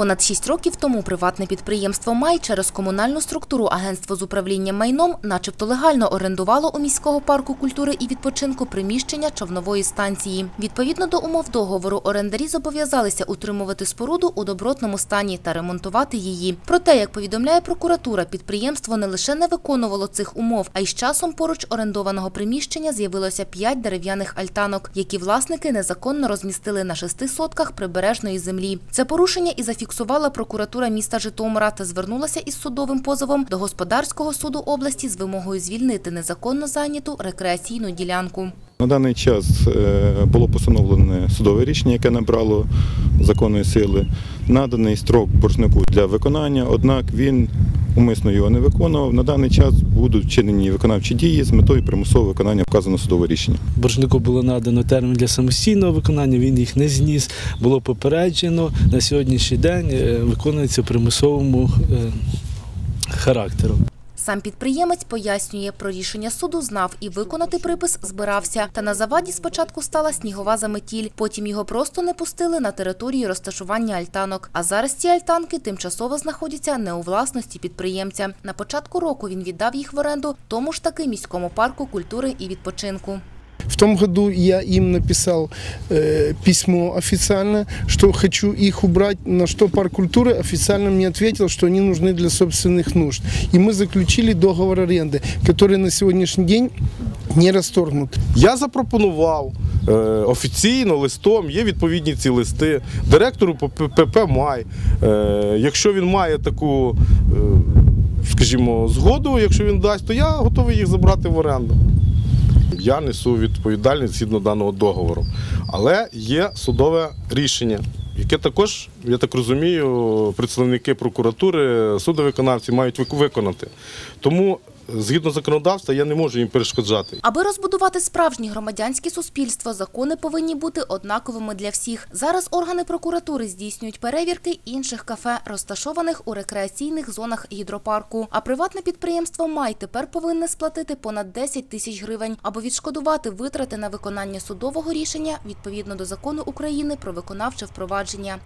Понад шість років тому приватне підприємство Май через комунальну структуру агентство з управління майном, начебто легально орендувало у міського парку культури і відпочинку приміщення човнової станції. Відповідно до умов договору, орендарі зобов'язалися утримувати споруду у добротному стані та ремонтувати її. Проте, як повідомляє прокуратура, підприємство не лише не виконувало цих умов, а й з часом поруч орендованого приміщення з'явилося п'ять дерев'яних альтанок, які власники незаконно розмістили на шести сотках прибережної землі. Це порушення і зафіксувала прокуратура міста Житомира та звернулася із судовим позовом до господарського суду області з вимогою звільнити незаконно зайняту рекреаційну ділянку. На даний час е, було постановлене судове рішення, яке набрало законної сили. Наданий строк боржнику для виконання, однак він умисно його не виконував. На даний час будуть вчинені виконавчі дії з метою примусового виконання вказаного судового рішення. Боржнику було надано термін для самостійного виконання, він їх не зніс. Було попереджено. На сьогоднішній день е, виконується примусовому е, характеру. Сам підприємець пояснює, про рішення суду знав і виконати припис збирався. Та на заваді спочатку стала снігова заметіль, потім його просто не пустили на території розташування альтанок. А зараз ці альтанки тимчасово знаходяться не у власності підприємця. На початку року він віддав їх в оренду тому ж таки міському парку культури і відпочинку. В том году я им написал э, письмо официально, что хочу их убрать, на что парк культуры официально мне ответил, что они нужны для собственных нужд. И мы заключили договор аренды, который на сегодняшний день не расторгнут. Я запропонував е, офіційно листом, є відповідні ці листи директору ПП Май. Е, якщо він має таку, е, скажімо, згоду, якщо він дасть, то я готовий їх забрати в оренду. Я несу відповідальність згідно даного договору. Але є судове рішення, яке також, я так розумію, представники прокуратури, судовиконавці мають виконати. Тому, згідно законодавства, я не можу їм перешкоджати. Аби розбудувати справжнє громадянське суспільство, закони повинні бути однаковими для всіх. Зараз органи прокуратури здійснюють перевірки інших кафе, розташованих у рекреаційних зонах гідропарку. А приватне підприємство Май тепер повинне сплатити понад 10 тисяч гривень, аби відшкодувати витрати на виконання судового рішення відповідно до закону України про виконавче впровадження.